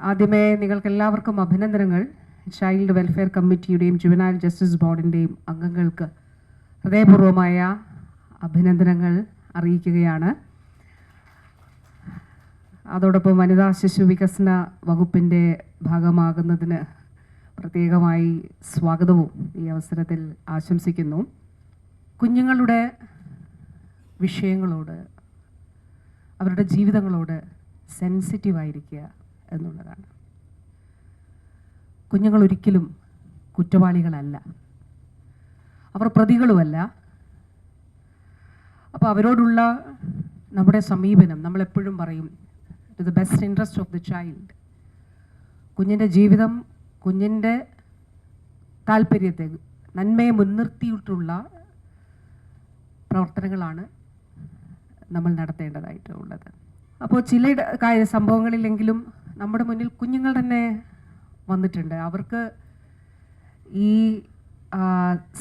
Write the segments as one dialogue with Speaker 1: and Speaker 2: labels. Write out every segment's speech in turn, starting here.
Speaker 1: ആദ്യമേ നിങ്ങൾക്കെല്ലാവർക്കും അഭിനന്ദനങ്ങൾ. ചൈൽഡ് വെൽഫെയർ കമ്മിറ്റിയുടെയും ജുവനൈൽ ജസ്റ്റിസ് ബോർഡിന്റെയും അംഗങ്ങൾക്ക് ഹൃദയപൂർവമായ അഭിനന്ദനങ്ങൾ അറിയിക്കുകയാണ്. അതോടൊപ്പം വനിതാ ശിശു വികസന വകുപ്പിന്റെ ഭാഗമാകുന്നതിന് പ്രത്യേകമായി സ്വാഗതവും ഈ അവസരത്തിൽ ആശംസിക്കുന്നു. കുഞ്ഞുങ്ങളുടെ വിഷയങ്ങളോട് അവരുടെ ജീവിതങ്ങളോട് സെൻസിറ്റീവായിരിക്കുക എന്നുള്ളതാണ്. കുഞ്ഞുങ്ങൾ ഒരിക്കലും കുറ്റവാളികളല്ല. അവർ പ്രതികളുമല്ല. അപ്പോൾ അവരോടുള്ള നമ്മുടെ സമീപനം നമ്മളെപ്പോഴും പറയും to the best interest of the child കുഞ്ഞിന്റെ ജീവിതം കുഞ്ഞിന്റെ താല്പര്യത്തെ നന്മയെ മുൻനിർത്തിയിട്ടുള്ള പ്രവർത്തനങ്ങളാണ് നമ്മൾ നടത്തേണ്ടതായിട്ടുള്ളത്. അപ്പോൾ ചില സംഭവങ്ങളിലെങ്കിലും നമ്മുടെ മുന്നിൽ കുഞ്ഞുങ്ങൾ തന്നെ വന്നിട്ടുണ്ട്. അവർക്ക് ഈ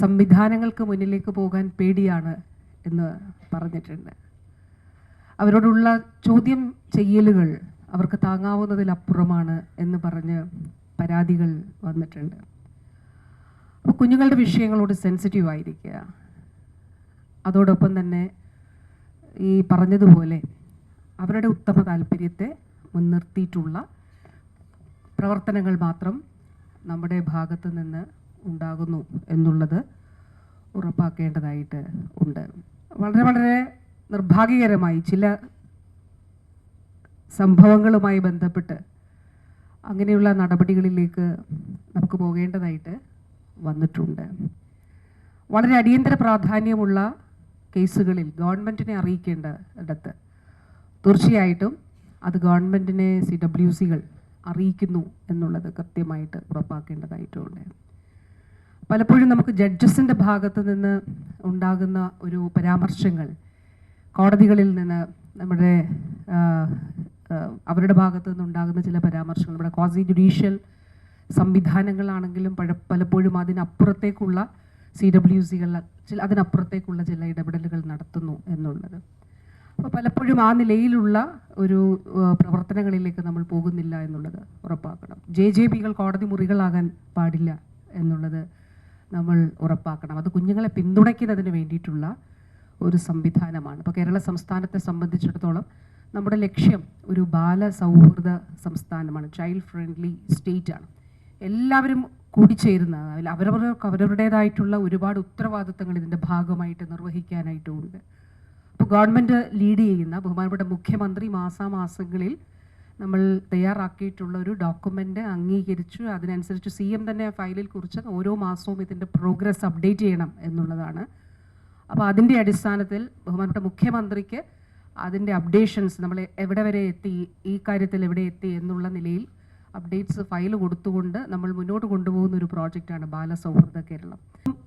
Speaker 1: സംവിധാനങ്ങൾക്ക് മുന്നിലേക്ക് പോകാൻ പേടിയാണ് എന്ന് പറഞ്ഞിട്ടുണ്ട്. അവരോടുള്ള ചോദ്യം ചെയ്യലുകൾ അവർക്ക് താങ്ങാവുന്നതിലപ്പുറമാണ് എന്ന് പറഞ്ഞ് പരാതികൾ വന്നിട്ടുണ്ട്. അപ്പോൾ കുഞ്ഞുങ്ങളുടെ വിഷയങ്ങളോട് സെൻസിറ്റീവ് ആയിരിക്കുക. അതോടൊപ്പം തന്നെ ഈ പറഞ്ഞതുപോലെ അവരുടെ ഉത്തമ താല്പര്യത്തെ മുൻനിർത്തിയിട്ടുള്ള പ്രവർത്തനങ്ങൾ മാത്രം നമ്മുടെ ഭാഗത്ത് നിന്ന് ഉണ്ടാകുന്നു എന്നുള്ളത് ഉറപ്പാക്കേണ്ടതായിട്ട് ഉണ്ട്. വളരെ വളരെ നിർഭാഗ്യകരമായി ചില സംഭവങ്ങളുമായി ബന്ധപ്പെട്ട് അങ്ങനെയുള്ള നടപടികളിലേക്ക് നമുക്ക് പോകേണ്ടതായിട്ട് വന്നിട്ടുണ്ട്. വളരെ അടിയന്തര പ്രാധാന്യമുള്ള കേസുകളിൽ ഗവൺമെന്റിനെ അറിയിക്കേണ്ട ഇടത്ത് തീർച്ചയായിട്ടും അത് ഗവൺമെന്റിനെ സി ഡബ്ല്യു സികൾ അറിയിക്കുന്നു എന്നുള്ളത് കൃത്യമായിട്ട് ഉറപ്പാക്കേണ്ടതായിട്ടുണ്ട്. പലപ്പോഴും നമുക്ക് ജഡ്ജസിന്റെ ഭാഗത്ത് നിന്ന് ഉണ്ടാകുന്ന ഒരു പരാമർശങ്ങൾ കോടതികളിൽ നിന്ന് നമ്മുടെ അവരുടെ ഭാഗത്ത് നിന്നുണ്ടാകുന്ന ചില പരാമർശങ്ങൾ നമ്മുടെ ക്വാസി ജുഡീഷ്യൽ സംവിധാനങ്ങളാണെങ്കിലും പഴ പലപ്പോഴും അതിനപ്പുറത്തേക്കുള്ള സി ഡബ്ല്യു സികൾ ചില അതിനപ്പുറത്തേക്കുള്ള ചില ഇടപെടലുകൾ നടത്തുന്നു എന്നുള്ളത്. അപ്പോൾ പലപ്പോഴും ആ നിലയിലുള്ള ഒരു പ്രവർത്തനങ്ങളിലേക്ക് നമ്മൾ പോകുന്നില്ല എന്നുള്ളത് ഉറപ്പാക്കണം. ജെ ജെ പികൾ കോടതി മുറികളാകാൻ പാടില്ല എന്നുള്ളത് നമ്മൾ ഉറപ്പാക്കണം. അത് കുഞ്ഞുങ്ങളെ പിന്തുണയ്ക്കുന്നതിന് വേണ്ടിയിട്ടുള്ള ഒരു സംവിധാനമാണ്. ഇപ്പോൾ കേരള സംസ്ഥാനത്തെ സംബന്ധിച്ചിടത്തോളം നമ്മുടെ ലക്ഷ്യം ഒരു ബാല സൗഹൃദ സംസ്ഥാനമാണ്. ചൈൽഡ് ഫ്രണ്ട്ലി സ്റ്റേറ്റ് ആണ്. എല്ലാവരും കൂടിച്ചേരുന്ന അവരവർക്ക് അവരവരുടേതായിട്ടുള്ള ഒരുപാട് ഉത്തരവാദിത്തങ്ങൾ ഇതിന്റെ ഭാഗമായിട്ട് നിർവഹിക്കാനായിട്ടും ഉണ്ട്. അപ്പോൾ ഗവൺമെന്റ് ലീഡ് ചെയ്യുന്ന ബഹുമാനപ്പെട്ട മുഖ്യമന്ത്രി മാസാമാസങ്ങളിൽ നമ്മൾ തയ്യാറാക്കിയിട്ടുള്ള ഒരു ഡോക്യുമെന്റ് അംഗീകരിച്ചു. അതിനനുസരിച്ച് സി എം തന്നെ ഫയലിൽ കുറിച്ച് ഓരോ മാസവും ഇതിന്റെ പ്രോഗ്രസ് അപ്ഡേറ്റ് ചെയ്യണം എന്നുള്ളതാണ്. അപ്പോൾ അതിന്റെ അടിസ്ഥാനത്തിൽ ബഹുമാനപ്പെട്ട മുഖ്യമന്ത്രിക്ക് അതിന്റെ അപ്ഡേഷൻസ് നമ്മൾ എവിടെ വരെ എത്തി ഈ കാര്യത്തിൽ എവിടെ എത്തി എന്നുള്ള നിലയിൽ അപ്ഡേറ്റ്സ് ഫയൽ കൊടുത്തുകൊണ്ട് നമ്മൾ മുന്നോട്ട് കൊണ്ടുപോകുന്ന ഒരു പ്രോജക്റ്റാണ് ബാലസൗഹൃദ കേരളം.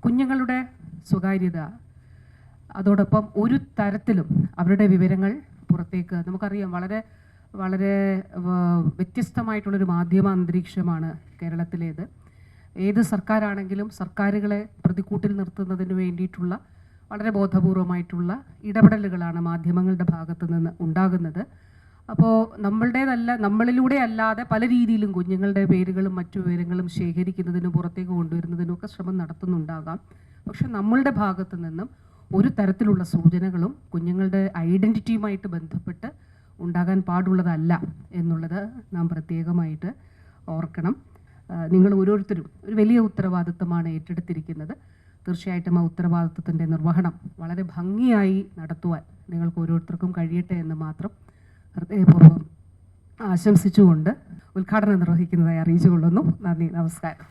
Speaker 1: കുഞ്ഞുങ്ങളുടെ സ്വകാര്യത അതോടൊപ്പം ഒരു തരത്തിലും അവരുടെ വിവരങ്ങൾ പുറത്തേക്ക് നമുക്കറിയാം. വളരെ വളരെ വ്യത്യസ്തമായിട്ടുള്ളൊരു മാധ്യമ അന്തരീക്ഷമാണ് കേരളത്തിലേത്. ഏത് സർക്കാരാണെങ്കിലും സർക്കാരുകളെ പ്രതിക്കൂട്ടിൽ നിർത്തുന്നതിന് വേണ്ടിയിട്ടുള്ള വളരെ ബോധപൂർവമായിട്ടുള്ള ഇടപെടലുകളാണ് മാധ്യമങ്ങളുടെ ഭാഗത്തു നിന്ന് ഉണ്ടാകുന്നത്. അപ്പോൾ നമ്മളുടേതല്ല നമ്മളിലൂടെ അല്ലാതെ പല രീതിയിലും കുഞ്ഞുങ്ങളുടെ പേരുകളും മറ്റു വിവരങ്ങളും ശേഖരിക്കുന്നതിനും പുറത്തേക്ക് കൊണ്ടുവരുന്നതിനും ഒക്കെ ശ്രമം നടത്തുന്നുണ്ടാകാം. പക്ഷെ നമ്മളുടെ ഭാഗത്തു നിന്നും ഒരു തരത്തിലുള്ള സൂചനകളും കുഞ്ഞുങ്ങളുടെ ഐഡന്റിറ്റിയുമായിട്ട് ബന്ധപ്പെട്ട് ഉണ്ടാകാൻ പാടുള്ളതല്ല എന്നുള്ളത് നാം പ്രത്യേകമായിട്ട് ഓർക്കണം. നിങ്ങൾ ഓരോരുത്തരും ഒരു വലിയ ഉത്തരവാദിത്തമാണ് ഏറ്റെടുത്തിരിക്കുന്നത്. തീർച്ചയായിട്ടും ആ ഉത്തരവാദിത്തത്തിന്റെ നിർവഹണം വളരെ ഭംഗിയായി നടത്തുവാൻ നിങ്ങൾക്ക് ഓരോരുത്തർക്കും കഴിയട്ടെ എന്ന് മാത്രം ഹൃദയപൂർവം ആശംസിച്ചുകൊണ്ട് ഉദ്ഘാടനം നിർവഹിക്കുന്നതായി അറിയിച്ചുകൊള്ളുന്നു. നന്ദി നമസ്കാരം.